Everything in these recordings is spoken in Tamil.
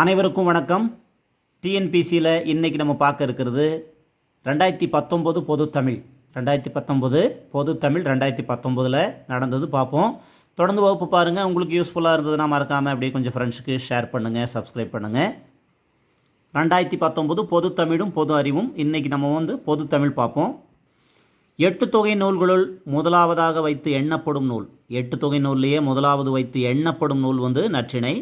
அனைவருக்கும் வணக்கம். டிஎன்பிசியில் இன்றைக்கி நம்ம பார்க்க இருக்கிறது ரெண்டாயிரத்தி பத்தொம்போது பொது தமிழ் ரெண்டாயிரத்தி பத்தொம்போது பொது தமிழ் ரெண்டாயிரத்தி பத்தொம்போதில் நடந்தது பார்ப்போம். தொடர்ந்து வகுப்பு பாருங்கள் உங்களுக்கு யூஸ்ஃபுல்லாக இருந்ததுன்னா மறக்காமல் அப்படியே கொஞ்சம் ஃப்ரெண்ட்ஸுக்கு ஷேர் பண்ணுங்கள் சப்ஸ்கிரைப் பண்ணுங்கள் ரெண்டாயிரத்தி பத்தொம்போது பொது தமிழும் பொது அறிவும். இன்றைக்கி நம்ம வந்து பொது தமிழ் பார்ப்போம். எட்டு தொகை நூல்களுள் முதலாவதாக வைத்து எண்ணப்படும் நூல். எட்டு தொகை நூல்லையே முதலாவது வைத்து எண்ணப்படும் நூல் வந்து நற்றிணை.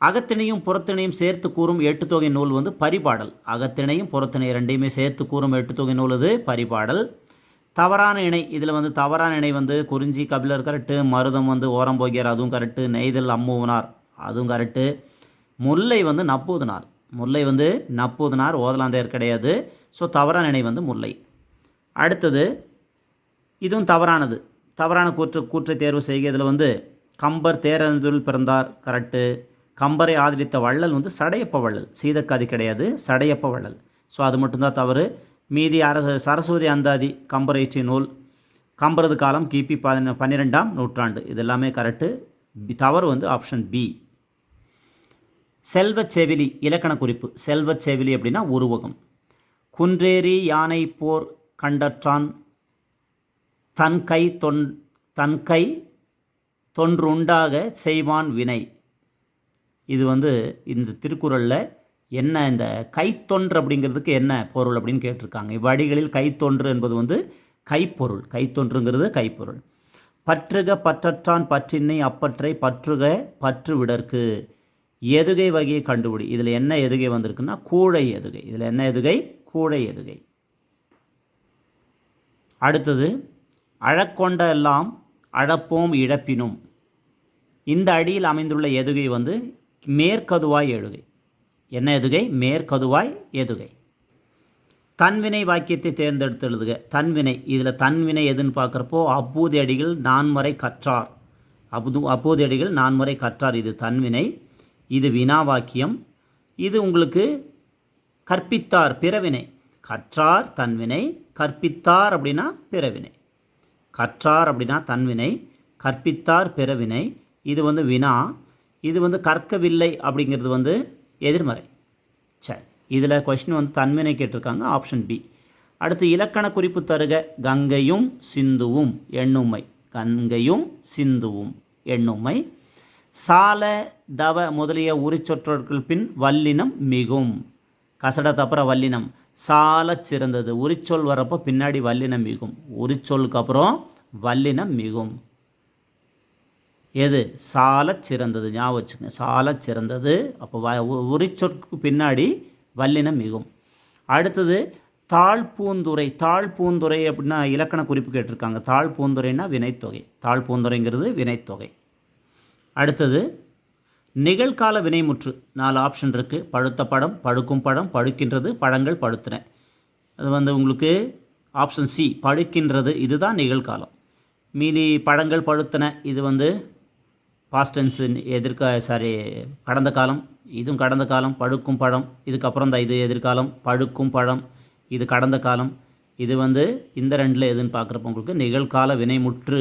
அகத்திணையும் புறத்திணையும் சேர்த்து கூறும் எட்டுத்தொகை நூல் வந்து பரிபாடல். அகத்திணையும் புறத்திணை ரெண்டையுமே சேர்த்து கூறும் எட்டு தொகை நூல் இது பரிபாடல். தவறான இணை இதில் வந்து தவறான இணை வந்து குறிஞ்சி கபிலர் கரெக்டு மருதம் வந்து ஓரம் போகியார் அதுவும் கரெக்டு நெய்தல் அம்மூவனார் அதுவும் கரெக்டு முல்லை வந்து நப்பூதனார். முல்லை வந்து நப்பூதனார் ஓதலாந்தையர் கிடையாது. ஸோ தவறான இணை வந்து முல்லை. அடுத்தது இதுவும் தவறானது. தவறான கூற்று கூற்றை தேர்வு செய்க. இதில் வந்து கம்பர் தேரந்தூரில் பிறந்தார் கரெக்டு கம்பரை ஆதரித்த வள்ளல் வந்து சடையப்ப வள்ளல். சீதக்காதி கிடையாது சடையப்ப வள்ளல். ஸோ அது மட்டும்தான் தவறு. மீதி அரச சரஸ்வதி அந்தாதி கம்பரைச்சி நூல் கம்பரது காலம் கிபி பதின பன்னிரெண்டாம் நூற்றாண்டு. இது எல்லாமே கரெக்டு தவறு வந்து ஆப்ஷன் பி செல்வச் செவிலி இலக்கண குறிப்பு. செல்வ செவிலி அப்படின்னா உருவகம். குன்றேறி யானை போர் கண்டற்றான் தன் கை தொன் தன் கை தொன்றுண்டாக செய்வான் வினை. இது வந்து இந்த திருக்குறளில் என்ன இந்த கைத்தொன்று அப்படிங்கிறதுக்கு என்ன பொருள் அப்படின்னு கேட்டிருக்காங்க. இவ்வழிகளில் கைத்தொன்று என்பது வந்து கைப்பொருள். கைத்தொன்றுங்கிறது கைப்பொருள். பற்றுக பற்றற்றான் பற்றினை அப்பற்றை பற்றுக பற்று விடற்கு எதுகை வகையை கண்டுபிடி. இதில் என்ன எதுகை வந்திருக்குன்னா கூழை எதுகை. இதில் என்ன எதுகை? கூழை எதுகை. அடுத்தது அழக்கொண்ட எல்லாம் அழப்போம் இழப்பினும். இந்த அடியில் அமைந்துள்ள எதுகை வந்து மேற்கதுவாய் எழுகை. என்ன எதுகை? மேற்கதுவாய் எதுகை. தன்வினை வாக்கியத்தை தேர்ந்தெடுத்து எழுதுக. தன்வினை. இதில் தன்வினை எதுன்னு பார்க்குறப்போ அப்பூதி அடிகள் நான்மறை கற்றார். அபுது அப்போது அடிகள் நான்முறை கற்றார். இது தன்வினை இது வினா வாக்கியம் இது உங்களுக்கு கற்பித்தார் பிறவினை. கற்றார் தன்வினை கற்பித்தார் அப்படின்னா பிறவினை. கற்றார் அப்படின்னா தன்வினை கற்பித்தார் பிறவினை. இது வந்து வினா. இது வந்து கற்கவில்லை அப்படிங்கிறது வந்து எதிர்மறை. சரி இதில் கொஷின் வந்து தன்வினை கேட்டிருக்காங்க ஆப்ஷன் பி அடுத்து இலக்கண குறிப்பு தருக கங்கையும் சிந்துவும் எண்ணுமை. கங்கையும் சிந்துவும் எண்ணுமை. சால தவ முதலிய உரிச்சொற்றொற்கள் பின் வல்லினம் மிகும். கசட தப்புற வல்லினம் சால சிறந்தது. உரிச்சொல் வரப்போ பின்னாடி வல்லினம் மிகும். உரிச்சொலுக்கு அப்புறம் வல்லினம் மிகும். எது? சால சிறந்தது. ஞாபகம் வச்சுங்க சால சிறந்தது. அப்போ வ உ- உரிச்சொற்கு பின்னாடி வல்லினம் மிகும். அடுத்தது தாழ்பூந்துரை தாழ்பூந்துரை அப்படின்னா இலக்கண குறிப்பு கேட்டிருக்காங்க. தாழ்பூந்துரைன்னா வினைத்தொகை. தாழ்பூந்துரைங்கிறது வினைத்தொகை. அடுத்தது நிகழ்கால வினைமுற்று. நாலு ஆப்ஷன் இருக்குது பழுத்த படம் படுக்கும் படம் படுக்கின்றது பழங்கள் படுத்தின. அது வந்து உங்களுக்கு ஆப்ஷன் சி படுக்கின்றது. இதுதான் நிகழ்காலம். மீதி பழங்கள் பழுத்தன. இது வந்து பாஸ்ட் டென்ஸ் எதிர்க்க சாரி கடந்த காலம் இதுவும் கடந்த காலம் படுக்கும் பழம் இதுக்கப்புறம் தான் இது எதிர்காலம் படுக்கும் பழம் இது கடந்த காலம். இது வந்து இந்த ரெண்டில் எதுன்னு பார்க்குறப்ப உங்களுக்கு நிகழ்கால வினைமுற்று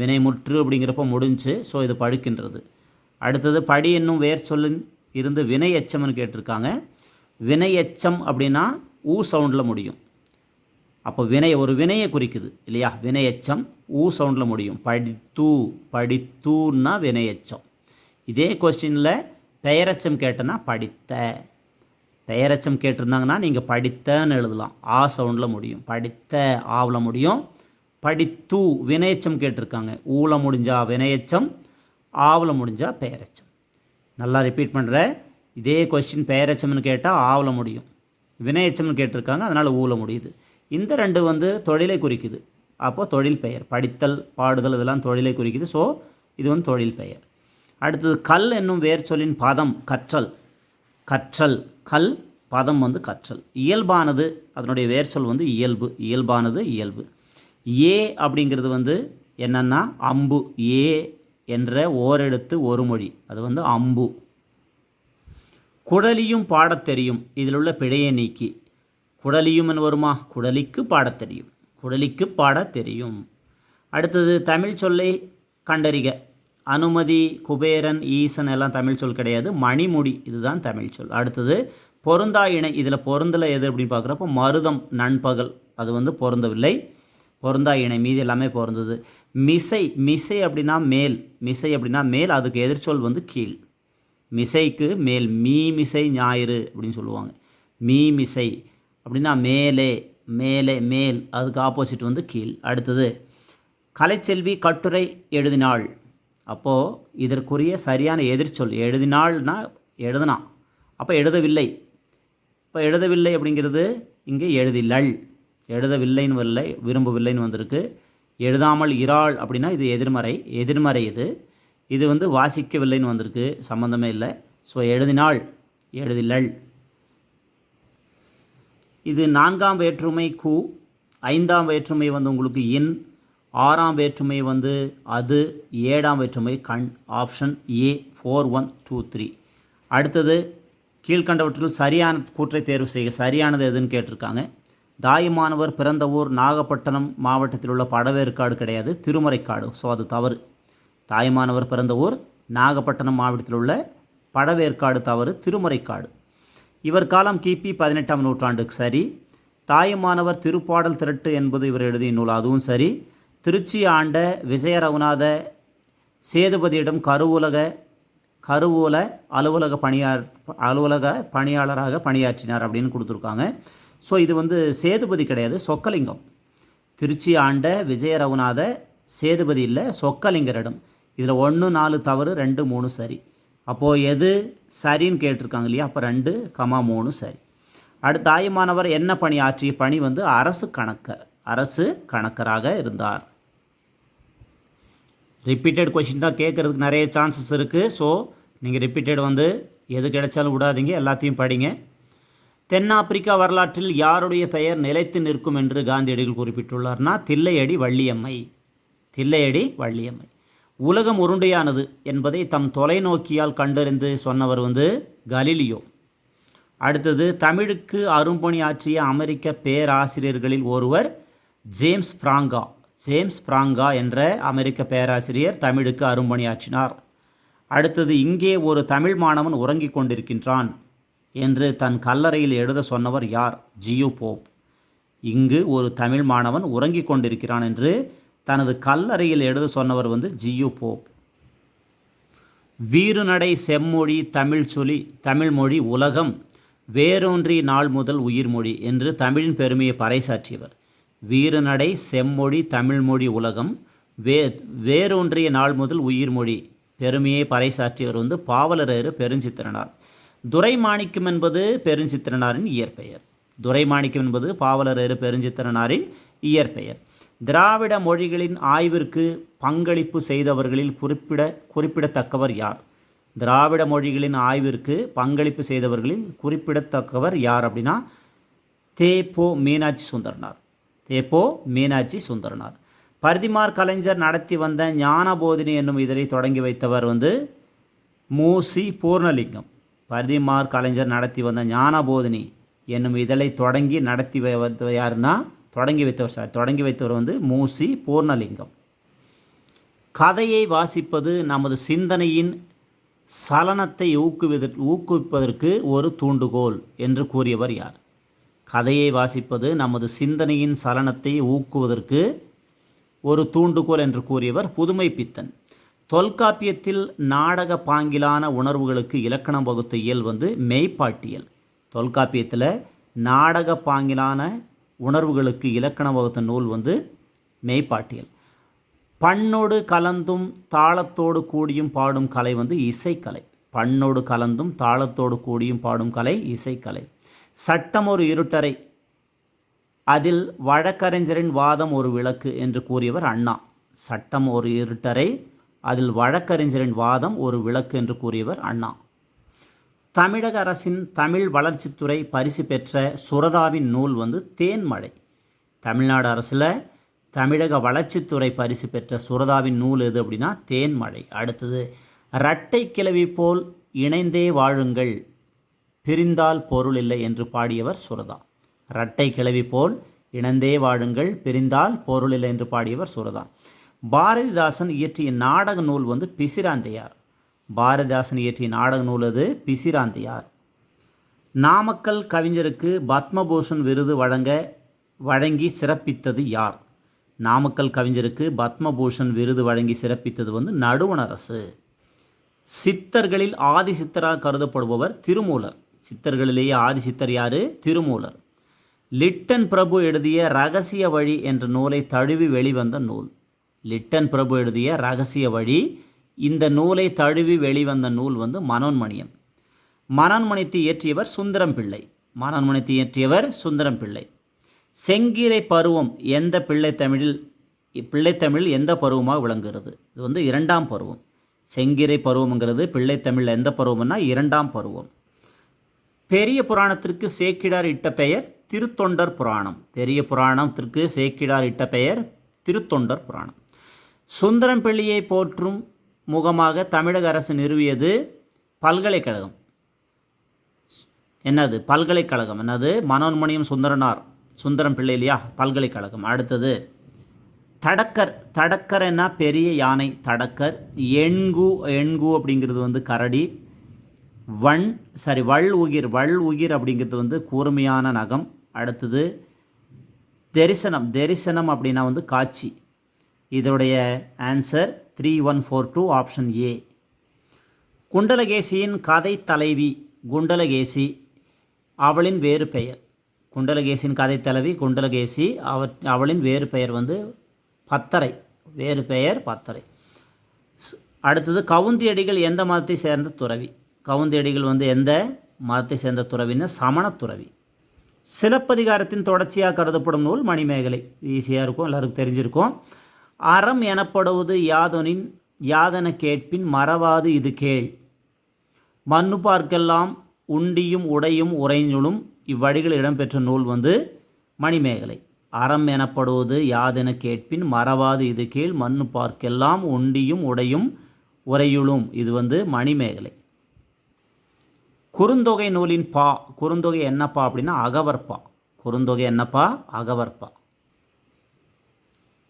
வினைமுற்று அப்படிங்கிறப்ப முடிஞ்சு ஸோ இது படுக்கின்றது. அடுத்தது படி என்னும் வேர் சொல்லின் இருந்து வினை எச்சம்னு கேட்டிருக்காங்க. வினை எச்சம் அப்படின்னா ஊ சவுண்டில் முடியும். அப்போ வினை ஒரு வினையை குறிக்குது இல்லையா? வினையச்சம் ஊ சவுண்டில் முடியும். படித்தூ படித்தூன்னா வினையச்சம். இதே கொஸ்டினில் பெயரச்சம் கேட்டனா படித்த. பெயரச்சம் கேட்டிருந்தாங்கன்னா நீங்கள் படித்தன்னு எழுதலாம். ஆ சவுண்டில் முடியும். படித்த ஆவில் முடியும். படித்தூ வினையச்சம் கேட்டிருக்காங்க. ஊல முடிஞ்சா வினையச்சம் ஆவில் முடிஞ்சா பெயரச்சம். நல்லா ரிப்பீட் பண்ணுற இதே கொஸ்டின் பெயரச்சம்னு கேட்டால் ஆவில் முடியும். வினையச்சம்னு கேட்டிருக்காங்க அதனால் ஊல முடியுது. இந்த ரெண்டு வந்து தொழிலை குறிக்குது. அப்போது தொழில் பெயர் படித்தல் பாடுதல் இதெல்லாம் தொழிலை குறிக்குது. ஸோ இது வந்து தொழில் பெயர். அடுத்தது கல் என்னும் வேர் சொல்லின் பதம் கற்றல். கற்றல் கல் பதம் வந்து கற்றல். இயல்பானது அதனுடைய வேர் சொல் வந்து இயல்பு. இயல்பானது இயல்பு. ஏ அப்படிங்கிறது வந்து என்னென்னா அம்பு. ஏ என்ற ஓரெடுத்து ஒரு மொழி. அது வந்து அம்பு. குடலியும் பாடத் தெரியும். இதில் உள்ள பிழையை நீக்கி. குடலியும் என்று வருமா? குடலிக்கு பாடத் தெரியும். குடலிக்கு பாடத் தெரியும். அடுத்தது தமிழ் சொல்லை கண்டறிக. அனுமதி குபேரன் ஈசன் எல்லாம் தமிழ் சொல் கிடையாது. மணிமுடி இதுதான் தமிழ் சொல். அடுத்தது பொருந்தா இணை இதில் பொருந்தலை எது அப்படின்னு பார்க்குறப்போ மருதம் நண்பகல் அது வந்து பொருந்தவில்லை. பொருந்தா இணை மீதி எல்லாமே பொருந்தது. மிசை மிசை அப்படின்னா மேல். மிசை அப்படின்னா மேல் அதுக்கு எதிர்ச்சொல் வந்து கீழ். மிசைக்கு மேல் மீ மிசை ஞாயிறு அப்படின்னு சொல்லுவாங்க. மீ மிசை. அப்படின்னா மேலே மேலே மேல் அதுக்கு ஆப்போசிட் வந்து கீழ். அடுத்தது கலைச்செல்வி கட்டுரை எழுதினாள். அப்போது இதற்குரிய சரியான எதிர்ச்சொல் எழுதினாள்னா எழுதினா. அப்போ எழுதவில்லை. இப்போ எழுதவில்லை அப்படிங்கிறது இங்கே எழுதிலள். எழுதவில்லைன்னு வரல விரும்பவில்லைன்னு வந்திருக்கு. எழுதாமல் இறாள் அப்படின்னா இது எதிர்மறை எதிர்மறை இது. இது வந்து வாசிக்கவில்லைன்னு வந்திருக்கு சம்மந்தமே இல்லை. ஸோ எழுதினாள் எழுதிலள். இது நான்காம் வேற்றுமை கு ஐந்தாம் வேற்றுமை வந்து உங்களுக்கு இன் ஆறாம் வேற்றுமை வந்து அது ஏழாம் வேற்றுமை கண் option A four one two three அடுத்தது கீழ்கண்டவற்றில் சரியான கூற்றை தேர்வு செய்ய சரியானது எதுன்னு கேட்டிருக்காங்க. தாயுமானவர் பிறந்த ஊர் நாகப்பட்டினம் மாவட்டத்தில் உள்ள படவேற்காடு கிடையாது திருமறைக்காடு. ஸோ அது தவறு. தாயுமானவர் பிறந்த ஊர் நாகப்பட்டினம் மாவட்டத்தில் உள்ள படவேற்காடு தவறு திருமறைக்காடு. இவர் காலம் கிபி பதினெட்டாம் நூற்றாண்டுக்கு சரி. தாயுமானவர் திருப்பாடல் திரட்டு என்பது இவர் எழுதிய நூல் அதுவும் சரி. திருச்சி ஆண்ட விஜய ரகுநாத சேதுபதியிடம் கருவூலக கருவூல அலுவலக பணியார் அலுவலக பணியாளராக பணியாற்றினார் அப்படின்னு கொடுத்துருக்காங்க. ஸோ இது வந்து சேதுபதி கிடையாது சொக்கலிங்கம். திருச்சி ஆண்ட விஜய ரகுநாத சேதுபதி இல்லை சொக்கலிங்கரிடம். இதில் ஒன்று நாலு தவறு ரெண்டு மூணு சரி. அப்போது எது சரின்னு கேட்டிருக்காங்க இல்லையா? அப்போ ரெண்டு கமா மூணு சரி. அடுத்த தாயுமானவர் என்ன பணி ஆற்றிய பணி வந்து அரசு கணக்கர் அரசு கணக்கராக இருந்தார். ரிப்பீட்டட் கொஷின் தான் கேட்குறதுக்கு நிறைய சான்சஸ் இருக்குது ஸோ நீங்கள் ரிப்பீட்டட் வந்து எது கிடைச்சாலும் விடாதீங்க எல்லாத்தையும் படிங்க. தென்னாப்பிரிக்கா வரலாற்றில் யாருடைய பெயர் நிலைத்து நிற்கும் என்று காந்தியடிகள் குறிப்பிட்டுள்ளார்னா தில்லையடி வள்ளியம்மை. தில்லையடி வள்ளியம்மை. உலகம் உருண்டையானது என்பதை தம் தொலைநோக்கியால் கண்டறிந்து சொன்னவர் வந்து கலீலியோ. அடுத்தது தமிழுக்கு அரும்பணி ஆற்றிய அமெரிக்க பேராசிரியர்களில் ஒருவர் ஜேம்ஸ் பிராங்கா. ஜேம்ஸ் பிராங்கா என்ற அமெரிக்க பேராசிரியர் தமிழுக்கு அரும்பணி ஆற்றினார். அடுத்தது இங்கே ஒரு தமிழ் மாணவன் உறங்கிக் கொண்டிருக்கின்றான் என்று தன் கல்லறையில் எழுத சொன்னவர் யார்? G U Pope. இங்கு ஒரு தமிழ் மாணவன் உறங்கிக் கொண்டிருக்கிறான் என்று தனது கல்லறையில் எழுத சொன்னவர் வந்து ஜியு போப். வீறுநடை செம்மொழி தமிழ் சொல்லி தமிழ் மொழி உலகம் வேரூன்றி நாள் முதல் உயிர்மொழி என்று தமிழின் பெருமையை பறைசாற்றியவர். வீறுநடை செம்மொழி தமிழ்மொழி உலகம் வே வேரூன்றிய நாள் முதல் உயிர்மொழி பெருமையை பறைசாற்றியவர் வந்து பாவலரேறு பெருஞ்சித்திரனார். துரைமாணிக்கம் என்பது பெருஞ்சித்திரனாரின் இயற்பெயர். துரைமாணிக்கம் என்பது பாவலரேறு பெருஞ்சித்திரனாரின் இயற்பெயர். திராவிட மொழிகளின் ஆய்விற்கு பங்களிப்பு செய்தவர்களில் குறிப்பிட குறிப்பிடத்தக்கவர் யார்? திராவிட மொழிகளின் ஆய்விற்கு பங்களிப்பு செய்தவர்களில் குறிப்பிடத்தக்கவர் யார் அப்படின்னா தேப்போ மீனாட்சி சுந்தரனார். தேப்போ மீனாட்சி சுந்தரனார். பரிதிமார் கலைஞர் நடத்தி வந்த ஞானபோதினி என்னும் இதழை தொடங்கி வைத்தவர் வந்து மூசி பூர்ணலிங்கம். பரிதிமார் கலைஞர் நடத்தி வந்த ஞானபோதினி என்னும் இதழை தொடங்கி நடத்தி வந்த யாருன்னா தொடங்கி வைத்தவர் சார் தொடங்கி வைத்தவர் வந்து மூசி பூர்ணலிங்கம். கதையை வாசிப்பது நமது சிந்தனையின் சலனத்தை ஊக்குவித ஊக்குவிப்பதற்கு ஒரு தூண்டுகோல் என்று கூறியவர் யார்? கதையை வாசிப்பது நமது சிந்தனையின் சலனத்தை ஊக்குவதற்கு ஒரு தூண்டுகோல் என்று கூறியவர் புதுமை பித்தன். தொல்காப்பியத்தில் நாடக பாங்கிலான உணர்வுகளுக்கு இலக்கணம் வகுத்த இயல் வந்து மெய்ப்பாட்டியல். தொல்காப்பியத்தில் நாடக பாங்கிலான உணர்வுகளுக்கு இலக்கணம் வகுத்த நூல் வந்து மெய்ப்பாட்டியல். பண்ணோடு கலந்தும் தாளத்தோடு கூடியும் பாடும் கலை வந்து இசைக்கலை. பண்ணோடு கலந்தும் தாளத்தோடு கூடியும் பாடும் கலை இசைக்கலை. சட்டம் ஒரு இருட்டறை. அதில் வழக்கறிஞரின் வாதம் ஒரு விளக்கு என்று கூறியவர் அண்ணா. சட்டம் ஒரு இருட்டறை. அதில் வழக்கறிஞரின் வாதம் ஒரு விளக்கு என்று கூறியவர் அண்ணா. தமிழக அரசின் தமிழ் வளர்ச்சித்துறை பரிசு பெற்ற சுரதாவின் நூல் வந்து தேன்மழை தமிழ்நாடு அரசில் தமிழக வளர்ச்சித்துறை பரிசு பெற்ற சுரதாவின் நூல் எது அப்படின்னா தேன்மழை அடுத்தது இரட்டை கிளவி போல் இணைந்தே வாழுங்கள் பிரிந்தால் பொருள் இல்லை என்று பாடியவர் சுரதா. இரட்டை கிளவி போல் இணைந்தே வாழுங்கள் பிரிந்தால் பொருள் இல்லை என்று பாடியவர் சுரதா. பாரதிதாசன் இயற்றிய நாடக நூல் வந்து பிசிராந்தையார். பாரதிதாசன் இயற்றிய நாடக நூல் அது பிசிராந்தையார். நாமக்கல் கவிஞருக்கு பத்மபூஷன் விருது வழங்க வழங்கி சிறப்பித்தது யார்? நாமக்கல் கவிஞருக்கு பத்மபூஷன் விருது வழங்கி சிறப்பித்தது வந்து நடுவணரசு. சித்தர்களில் ஆதி சித்தராக கருதப்படுபவர் திருமூலர். சித்தர்களிலேயே ஆதி சித்தர் யார்? திருமூலர். லிட்டன் பிரபு எழுதிய ரகசிய வழி என்ற நூலை தழுவி வெளிவந்த நூல். லிட்டன் பிரபு எழுதிய ரகசிய வழி இந்த நூலை தழுவி வெளிவந்த நூல் வந்து மனோன்மணியம். மனோன்மணித்து இயற்றியவர் சுந்தரம் பிள்ளை மனோன்மணித்து இயற்றியவர் சுந்தரம் பிள்ளை செங்கீரை பருவம் எந்த பிள்ளை தமிழில் பிள்ளைத்தமிழில் எந்த பருவமாக விளங்குகிறது? இது வந்து இரண்டாம் பருவம். செங்கீரை பருவம்ங்கிறது பிள்ளைத்தமிழில் எந்த பருவம்னா இரண்டாம் பருவம். பெரிய புராணத்திற்கு சேக்கிடார் இட்ட பெயர் திருத்தொண்டர் புராணம். பெரிய புராணத்திற்கு சேக்கிடார் இட்ட பெயர் திருத்தொண்டர் புராணம். சுந்தரம் பிள்ளையை போற்றும் முகமாக தமிழக அரசு நிறுவியது பல்கலைக்கழகம். என்னது? பல்கலைக்கழகம். என்னது? மனோன்மணியம் சுந்தரனார். சுந்தரம் பிள்ளை இல்லையா? பல்கலைக்கழகம். அடுத்தது தடக்கர். தடக்கர்னா பெரிய யானை. தடக்கர். எண்கு எண்கு அப்படிங்கிறது வந்து கரடி. வண் சாரி வள் உகிர் வள் உகிர் அப்படிங்கிறது வந்து கூர்மையான நகம். அடுத்தது தரிசனம். தரிசனம் அப்படின்னா வந்து காட்சி. இதோடைய answer three one four two option A குண்டலகேசியின் கதை தலைவி குண்டலகேசி அவளின் வேறு பெயர். குண்டலகேசியின் கதை தலைவி குண்டலகேசி அவ அவளின் வேறு பெயர் வந்து பத்தரை. வேறு பெயர் பத்தரை. அடுத்தது கவுந்தியடிகள் எந்த மதத்தை சேர்ந்த துறவி? கவுந்தியடிகள் வந்து எந்த மதத்தை சேர்ந்த துறவின்னா சமண துறவி. சிலப்பதிகாரத்தின் தொடர்ச்சியாக கருதப்படும் நூல் மணிமேகலை. ஈஸியாக இருக்கும் எல்லாருக்கும் தெரிஞ்சிருக்கும். அறம் எனப்படுவது யாதொனின் யாதன கேட்பின் மறவாது இது கேள். மண்ணு பார்க்கெல்லாம் உண்டியும் உடையும் உறைஞ்சுளும் இவ்வழிகள் இடம்பெற்ற நூல் வந்து மணிமேகலை. அறம் எனப்படுவது யாதென கேட்பின் மறவாது இது கீழ் மண்ணு பார்க்கெல்லாம் உண்டியும் உடையும் உறையுளும் இது வந்து மணிமேகலை. குறுந்தொகை நூலின் பா குறுந்தொகை என்னப்பா அப்படின்னா அகவற்பா. குறுந்தொகை என்னப்பா? அகவற்பா.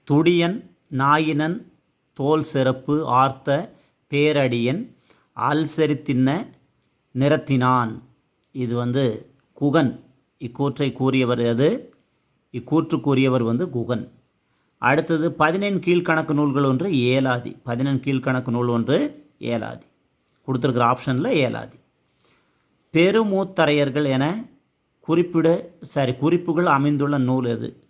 துடியன் நாயினன் தோல் சிறப்பு ஆர்த்த பேரடியன் அல்சரி தின்ன நிறத்தினான். இது வந்து குகன். இக்கூற்றை கூறியவர் அது இக்கூற்று கூறியவர் வந்து குகன். அடுத்தது பதினெண் கீழ்கணக்கு நூல்கள் ஒன்று ஏலாதி. பதினெண் கீழ்கணக்கு நூல் ஒன்று ஏலாதி. கொடுத்துருக்கிற ஆப்ஷனில் ஏலாதி. பெருமூத்தரையர்கள் என குறிப்பிட சாரி குறிப்புகள் அமைந்துள்ள நூல் எது?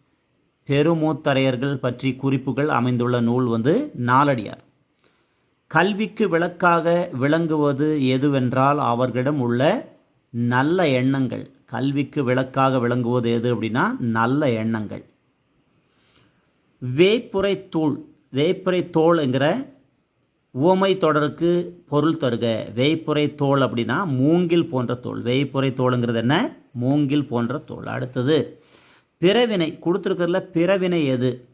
பெருமூத்தரையர்கள் பற்றி குறிப்புகள் அமைந்துள்ள நூல் வந்து நாலடியார். கல்விக்கு விளக்காக விளங்குவது எதுவென்றால் அவர்களிடம் உள்ள நல்ல எண்ணங்கள். கல்விக்கு விளக்காக விளங்குவது எது அப்படின்னா நல்ல எண்ணங்கள். வேப்புரை தூள் வேப்புரை தோள்ங்கிற உவமை தொடருக்கு பொருள் தருக. வேய்ப்புரை தோல் அப்படின்னா மூங்கில் போன்ற தோல். வேய்ப்புரை தோலுங்கிறது என்ன? மூங்கில் போன்ற தோல். அடுத்தது பிறவினை கொடுத்துருக்கிறதுல பிறவினை எது?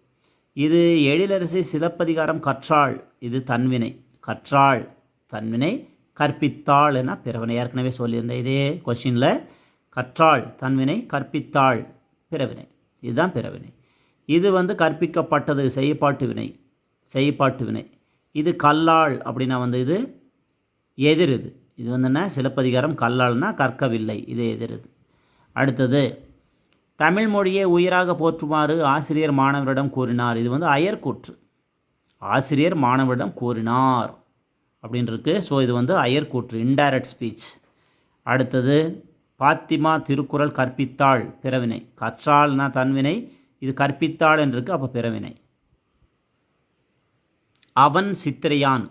இது எழிலரசி சிலப்பதிகாரம் கற்றாள். இது தன்வினை. கற்றாள் தன்வினை கற்பித்தாள் என பிறவினை. ஏற்கனவே சொல்லியிருந்தேன் இதே கொஷினில் கற்றாள் தன்வினை கற்பித்தாள் பிறவினை. இதுதான் பிறவினை. இது வந்து கற்பிக்கப்பட்டது செய்யப்பாட்டு வினை. செய்யப்பாட்டு வினை. இது கல்லாள் அப்படின்னா வந்து இது எதிர் இது. இது வந்து என்ன? சிலப்பதிகாரம் கல்லாள்னா கற்கவில்லை. இது எதிர் இது. அடுத்தது தமிழ் மொழியை உயிராக போற்றுமாறு ஆசிரியர் மாணவரிடம் கூறினார். இது வந்து அயர்கூற்று ஆசிரியர் மாணவரிடம் கூறினார் அப்படின்ருக்கு ஸோ இது வந்து அயர்கூற்று இன்டைரக்ட் ஸ்பீச் அடுத்தது பாத்திமா திருக்குறள் கற்பித்தாள் பிறவினை. கற்றாள்னா தன்வினை இது கற்பித்தாள் என்றிருக்கு அப்போ பிறவினை. அவன் சித்திரையான்.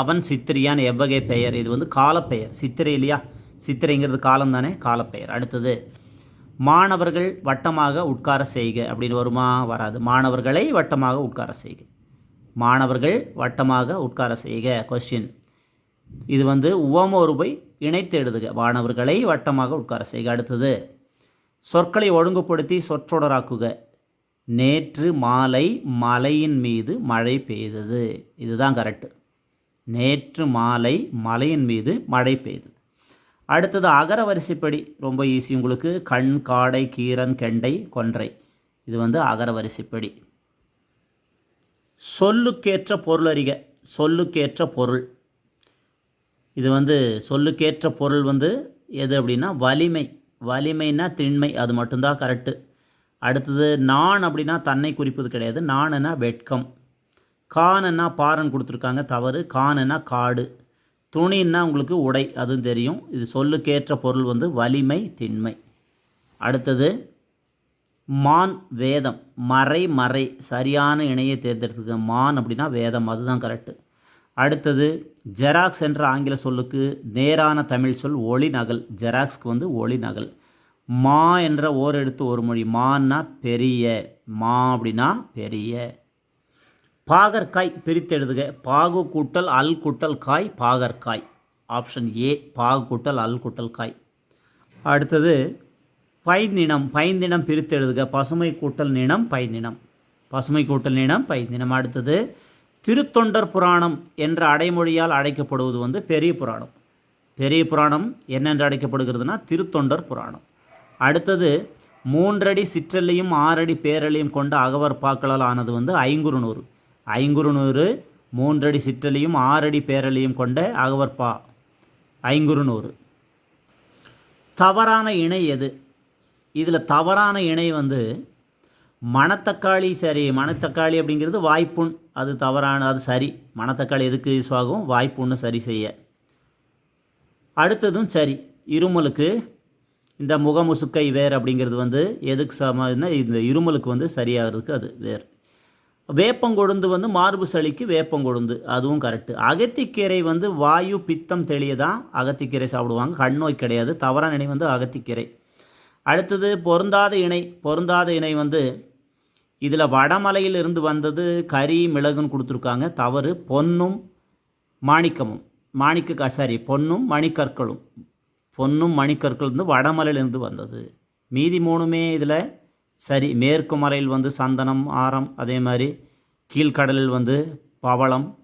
அவன் சித்திரையான் எவ்வகை பெயர்? இது வந்து காலப்பெயர். சித்திரை இல்லையா? சித்திரைங்கிறது காலம் தானே காலப்பெயர். அடுத்தது மாணவர்கள் வட்டமாக உட்கார செய்க அப்படின்னு வருமா? வராது. மாணவர்களை வட்டமாக உட்கார செய்க. மாணவர்கள் வட்டமாக உட்கார செய்க. கொஸ்டின் இது வந்து உவமோருபை இணைத்து எழுதுக. மாணவர்களை வட்டமாக உட்கார செய்க. அடுத்தது சொற்களை ஒழுங்குபடுத்தி சொற்றொடராக்குக. நேற்று மாலை மலையின் மீது மழை பெய்தது. இதுதான் கரெக்டு நேற்று மாலை மலையின் மீது மழை பெய்தது. அடுத்தது அகர வரிசைப்படி ரொம்ப ஈஸி உங்களுக்கு கண் காடை கீரன் கெண்டை கொன்றை. இது வந்து அகர வரிசைப்படி. சொல்லுக்கேற்ற பொருள் அறிக. சொல்லுக்கேற்ற பொருள். இது வந்து சொல்லுக்கேற்ற பொருள் வந்து எது அப்படின்னா வலிமை. வலிமைனா திண்மை அது மட்டும்தான் கரெக்டு அடுத்தது நான் அப்படின்னா தன்னை குறிப்பது கிடையாது. நானுன்னா வெட்கம். காணன்னா பாரன் கொடுத்துருக்காங்க தவறு. காணன்னா காடு. துணின்னா உங்களுக்கு உடை அதுவும் தெரியும். இது சொல்லுக்கேற்ற பொருள் வந்து வலிமை திண்மை. அடுத்தது மான் வேதம். மறை மறை. சரியான இணையை தேர்ந்தெடுத்துக்க மான் அப்படின்னா வேதம் அதுதான் கரெக்டு அடுத்தது ஜெராக்ஸ் என்ற ஆங்கில சொல்லுக்கு நேரான தமிழ் சொல் ஒளி நகல். ஜெராக்ஸ்க்கு வந்து ஒளி நகல். மா என்ற ஓர் எடுத்து ஒரு மொழி. மான்னா பெரிய. மா அப்படின்னா பெரிய. பாகற்காய் பிரித்தெழுதுக பாகு கூட்டல் அல் கூட்டல் காய் பாகற்காய். ஆப்ஷன் ஏ பாகு கூட்டல் அல் கூட்டல் காய். அடுத்தது பைந்தினம் பைந்தினம் பிரித்தெழுதுக பசுமை கூட்டல் நினம் பைந்தினம் பசுமை கூட்டல் நினம் பைந்தினம் அடுத்தது திருத்தொண்டர் புராணம் என்ற அடைமொழியால் அழைக்கப்படுவது வந்து பெரிய புராணம். பெரிய புராணம் என்னென்று அழைக்கப்படுகிறதுனா திருத்தொண்டர் புராணம். அடுத்தது மூன்றடி சிற்றலையும் ஆறடி பேரலையும் கொண்ட அகவர் பாக்களால் ஆனது வந்து ஐங்குறுநூறு. ஐங்குறுநூறு மூன்றடி சிற்றலையும் ஆறடி பேரலையும் கொண்ட அகவற்பா. ஐங்குறுநூறு. தவறான இணை எது? இதில் தவறான இணை வந்து மணத்தக்காளி சரி மணத்தக்காளி அப்படிங்கிறது வாய்ப்புண். அது தவறான அது சரி. மணத்தக்காளி எதுக்கு யூஸ் ஆகும்? வாய்ப்புண்ணு சரி செய்ய. அடுத்ததும் சரி. இருமலுக்கு இந்த முகமுசுக்கை வேர் அப்படிங்கிறது வந்து எதுக்கு சம இந்த இருமலுக்கு வந்து சரியாகிறதுக்கு அது வேர். வேப்பங்கொழுந்து வந்து மார்பு சளிக்கு வேப்பங்கொழுந்து அதுவும் கரெக்டு அகத்திக்கீரை வந்து வாயு பித்தம் தெளிய தான் அகத்திக்கீரை சாப்பிடுவாங்க. கண் நோய் கிடையாது. தவறான இணை வந்து அகத்திக்கீரை. அடுத்தது பொருந்தாத இணை. பொருந்தாத இணை வந்து இதில் வடமலையிலிருந்து வந்தது கறி மிளகுன்னு கொடுத்துருக்காங்க. தவறு. பொன்னும் மாணிக்கமும். மாணிக்க சாரி பொன்னும் மணிக்கற்களும். பொன்னும் மணிக்கற்கள் வந்து வடமலையிலிருந்து வந்தது. மீதி மூணுமே இதில் சரி மேற்கு மலையில் வந்து சந்தனம் ஆரம் அதே மாதிரி கீழ்கடலில் வந்து பவளம்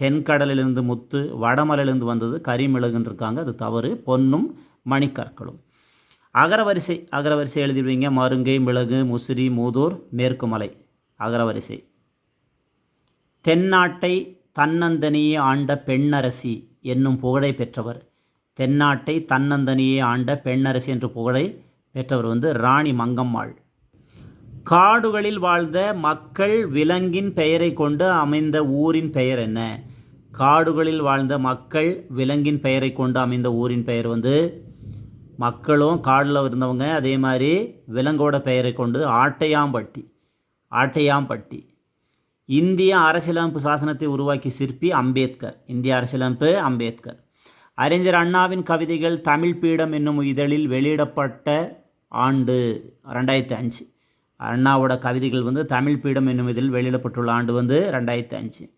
தென்கடலிலிருந்து முத்து வடமலையிலிருந்து வந்தது கரிமிளகுன்னு இருக்காங்க அது தவறு. பொன்னும் மணிக்கற்களும். அகரவரிசை அகரவரிசை எழுதிடுவீங்க. மருங்கை மிளகு முசிறி மூதூர் மேற்கு மலை. அகரவரிசை. தென்னாட்டை தன்னந்தனியே ஆண்ட பெண்ணரசி என்னும் புகழை பெற்றவர். தென்னாட்டை தன்னந்தனியே ஆண்ட பெண்ணரசி என்று புகழை பெற்றவர் வந்து ராணி மங்கம்மாள். காடுகளில் வாழ்ந்த மக்கள் விலங்கின் பெயரை கொண்டு அமைந்த ஊரின் பெயர் என்ன? காடுகளில் வாழ்ந்த மக்கள் விலங்கின் பெயரை கொண்டு அமைந்த ஊரின் பெயர் வந்து மக்களும் காடில் இருந்தவங்க அதே மாதிரி விலங்கோட பெயரை கொண்டு ஆட்டையாம்பட்டி ஆட்டையாம்பட்டி. இந்திய அரசியலமைப்பு சாசனத்தை உருவாக்கி சிற்பி அம்பேத்கர் இந்திய அரசியலமைப்பு அம்பேத்கர். அறிஞர் அண்ணாவின் கவிதைகள் தமிழ் பீடம் என்னும் இதழில் வெளியிடப்பட்ட ஆண்டு ரெண்டாயிரத்தி அஞ்சு. அண்ணாவோட கவிதைகள் வந்து தமிழ் பீடம் என்னும் இதில் வெளியிடப்பட்டுள்ள ஆண்டு வந்து ரெண்டாயிரத்தி அஞ்சு.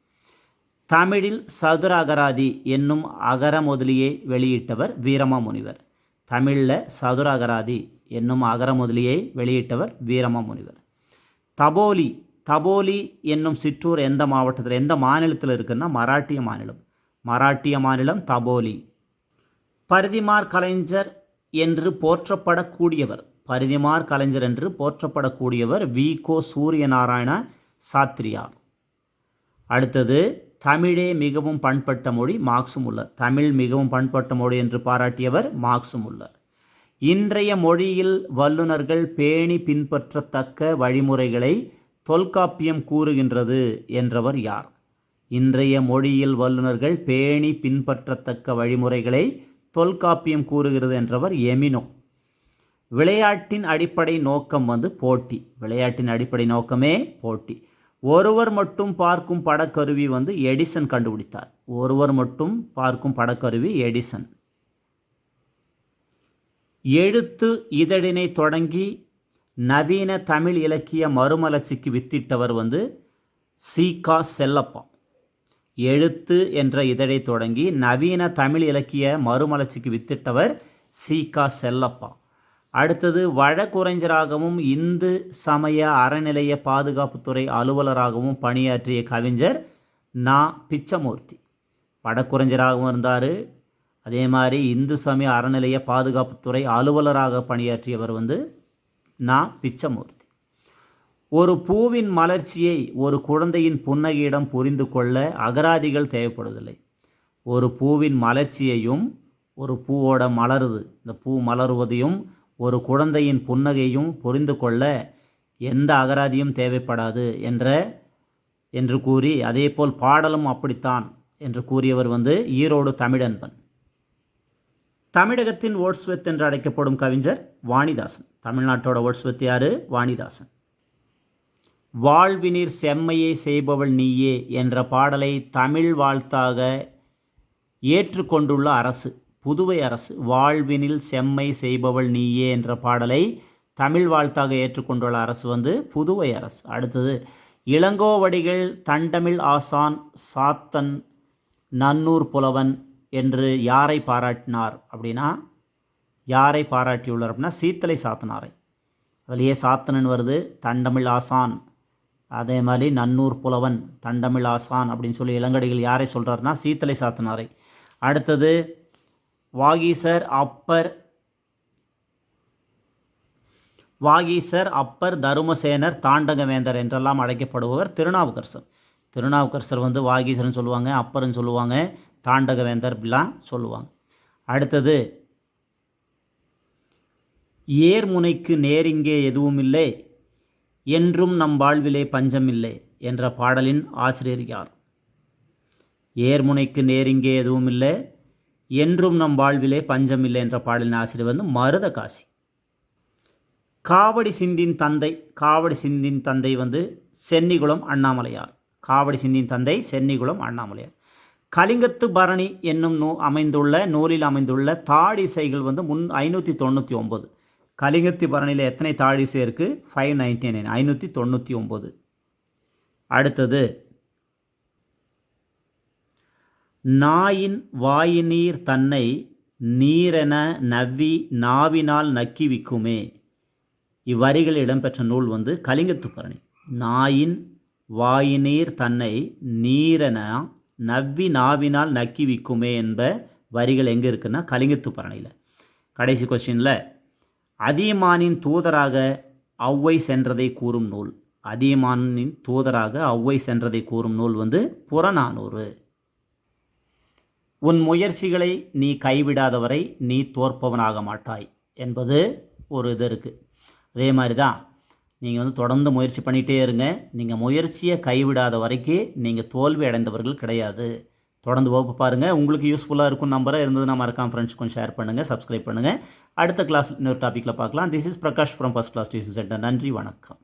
தமிழில் சதுர அகராதி என்னும் அகர முதலியை வெளியிட்டவர் வீரமா முனிவர். தமிழில் சதுர அகராதி என்னும் அகர முதலியை வெளியிட்டவர் வீரமா முனிவர். தபோலி தபோலி என்னும் சிற்றூர் எந்த மாவட்டத்தில் எந்த மாநிலத்தில் இருக்குன்னா மராட்டிய மாநிலம். மராட்டிய மாநிலம் தபோலி. பரிதிமார் கலைஞர் என்று போற்றப்படக்கூடியவர். பரிதிமார் கலைஞர் என்று போற்றப்படக்கூடியவர் வி. கோ. சூரியநாராயண சாத்திரியார் அடுத்தது தமிழே மிகவும் பண்பட்ட மொழி மார்க்சும் உள்ளர் தமிழ் மிகவும் பண்பட்ட மொழி என்று பாராட்டியவர் மார்க்சும் உள்ளர் இன்றைய மொழியில் வல்லுநர்கள் பேணி பின்பற்றத்தக்க வழிமுறைகளை தொல்காப்பியம் கூறுகின்றது என்றவர் யார்? இன்றைய மொழியில் வல்லுநர்கள் பேணி பின்பற்றத்தக்க வழிமுறைகளை தொல்காப்பியம் கூறுகிறது என்றவர் எமினோ. விளையாட்டின் அடிப்படை நோக்கம் வந்து போட்டி. விளையாட்டின் அடிப்படை நோக்கமே போட்டி. ஒருவர் மட்டும் பார்க்கும் படக்கருவி வந்து எடிசன் கண்டுபிடித்தார். ஒருவர் மட்டும் பார்க்கும் படக்கருவி எடிசன். எழுத்து இதழினை தொடங்கி நவீன தமிழ் இலக்கிய மறுமலர்ச்சிக்கு வித்திட்டவர் வந்து சீகா செல்லப்பா. எழுத்து என்ற இதழை தொடங்கி நவீன தமிழ் இலக்கிய மறுமலர்ச்சிக்கு வித்திட்டவர் சீகா செல்லப்பா. அடுத்தது வழக்குரைஞராகவும் இந்து சமய அறநிலைய பாதுகாப்புத்துறை அலுவலராகவும் பணியாற்றிய கவிஞர் நா. பிச்சமூர்த்தி. வழக்குரைஞராகவும் இருந்தார். அதே மாதிரி இந்து சமய அறநிலைய பாதுகாப்புத்துறை அலுவலராக பணியாற்றியவர் வந்து நா. பிச்சமூர்த்தி. ஒரு பூவின் மலர்ச்சியை ஒரு குழந்தையின் புன்னகையிடம் புரிந்து கொள்ள அகராதிகள் தேவைப்படுவதில்லை. ஒரு பூவின் மலர்ச்சியையும் ஒரு பூவோட மலருது. இந்த பூ மலருவதையும் ஒரு குழந்தையின் புன்னகையும் புரிந்து கொள்ள எந்த அகராதியும் தேவைப்படாது என்ற என்று கூறி அதேபோல் பாடலும் அப்படித்தான் என்று கூறியவர் வந்து ஈரோடு தமிழன்பன். தமிழகத்தின் ஓட்ஸ்வெத் என்று அழைக்கப்படும் கவிஞர் வாணிதாசன். தமிழ்நாட்டோட ஓட்ஸ்வெத் யாரு? வாணிதாசன். வாழ்வினிர் செம்மையை செய்பவள் நீயே என்ற பாடலை தமிழ் வாழ்த்தாக ஏற்றுக்கொண்டுள்ள அரசு. புதுவை அரசு வாழ்வினில் செம்மை செய்பவள் நீயே என்ற பாடலை தமிழ் வாழ்த்தாக ஏற்றுக்கொண்டுள்ள அரசு வந்து புதுவை அரசு. அடுத்தது இளங்கோவடிகள் தண்டமிழ் ஆசான் சாத்தன் நன்னூர் புலவன் என்று யாரை பாராட்டினார் அப்படின்னா யாரை பாராட்டியுள்ளார் அப்படின்னா சீத்தலை சாத்தனாரை. அதிலேயே சாத்தனன் வருது தண்டமிழ் ஆசான் அதே மாதிரி நன்னூர் புலவன் தண்டமிழ் ஆசான் அப்படின்னு சொல்லி இளங்கடிகள் யாரை சொல்கிறாருன்னா சீத்தலை சாத்தனாரை. அடுத்தது வாகீசர் அப்பர் வாகீசர் அப்பர் தருமசேனர் தாண்டகவேந்தர் என்றெல்லாம் அழைக்கப்படுபவர் திருநாவுக்கரசர். திருநாவுக்கரசர் வந்து வாகீசர்னு சொல்லுவாங்க அப்பர்னு சொல்லுவாங்க தாண்டகவேந்தர் இப்படிலாம் சொல்லுவாங்க. அடுத்தது ஏர்முனைக்கு நேரிங்கே எதுவும் இல்லை என்றும் நம் வாழ்விலே பஞ்சமில்லை என்ற பாடலின் ஆசிரியர் யார்? ஏர்முனைக்கு நேரிங்கே எதுவும் இல்லை என்றும் நம் வாழ்விலே பஞ்சமில்லை என்ற பாடலின் ஆசிரியர் வந்து மருத காசி காவடி சிந்தின் தந்தை காவடி சிந்தின் தந்தை வந்து சென்னிகுளம் அண்ணாமலையார். காவடி சிந்தின் தந்தை சென்னிகுளம் அண்ணாமலையார். கலிங்கத்து பரணி என்னும் நூ அமைந்துள்ள நூலில் அமைந்துள்ள தாடிசைகள் வந்து முன் ஐநூற்றி தொண்ணூற்றி ஒம்பது கலிங்கத்து பரணியில் எத்தனை தாடி இருக்குது ஃபைவ் நைன்டி நைன் ஐநூற்றி தொண்ணூற்றி ஒம்பது அடுத்தது நாயின் வாயினீர் தன்னை நீரென நவ்வி நாவினால் நக்கி விக்குமே. இவ்வரிகள் இடம்பெற்ற நூல் வந்து கலிங்கத்துப்பரணி நாயின் வாயினீர் தன்னை நீரென நவ்வி நாவினால் நக்கி விக்குமே என்ப வரிகள் எங்கே இருக்குன்னா கலிங்கத்து பரணியில் கடைசி கொஸ்டினில் அதியமானின் தூதராக ஒளவை சென்றதை கூறும் நூல். அதியமானின் தூதராக ஔவை சென்றதை கூறும் நூல் வந்து புறநானூறு. உன் முயற்சிகளை நீ கைவிடாதவரை நீ தோற்பவனாக மாட்டாய் என்பது ஒரு இது இருக்குது அதே மாதிரி தான் நீங்கள் வந்து தொடர்ந்து முயற்சி பண்ணிகிட்டே இருங்க. நீங்கள் முயற்சியை கைவிடாத வரைக்கும் நீங்கள் தோல்வி அடைந்தவர்கள் கிடையாது. தொடர்ந்து வகுப்பு பாருங்கள் உங்களுக்கு யூஸ்ஃபுல்லாக இருக்கும் நம்பராக இருந்ததுன்னா மறக்காம ஃப்ரெண்ட்ஸ் கொஞ்சம் ஷேர் பண்ணுங்கள் சப்ஸ்கிரைப் பண்ணுங்கள் அடுத்த கிளாஸ் இன்னொரு டாப்பிக்கில் பார்க்கலாம். This is Prakash from first class tuition centre நன்றி வணக்கம்.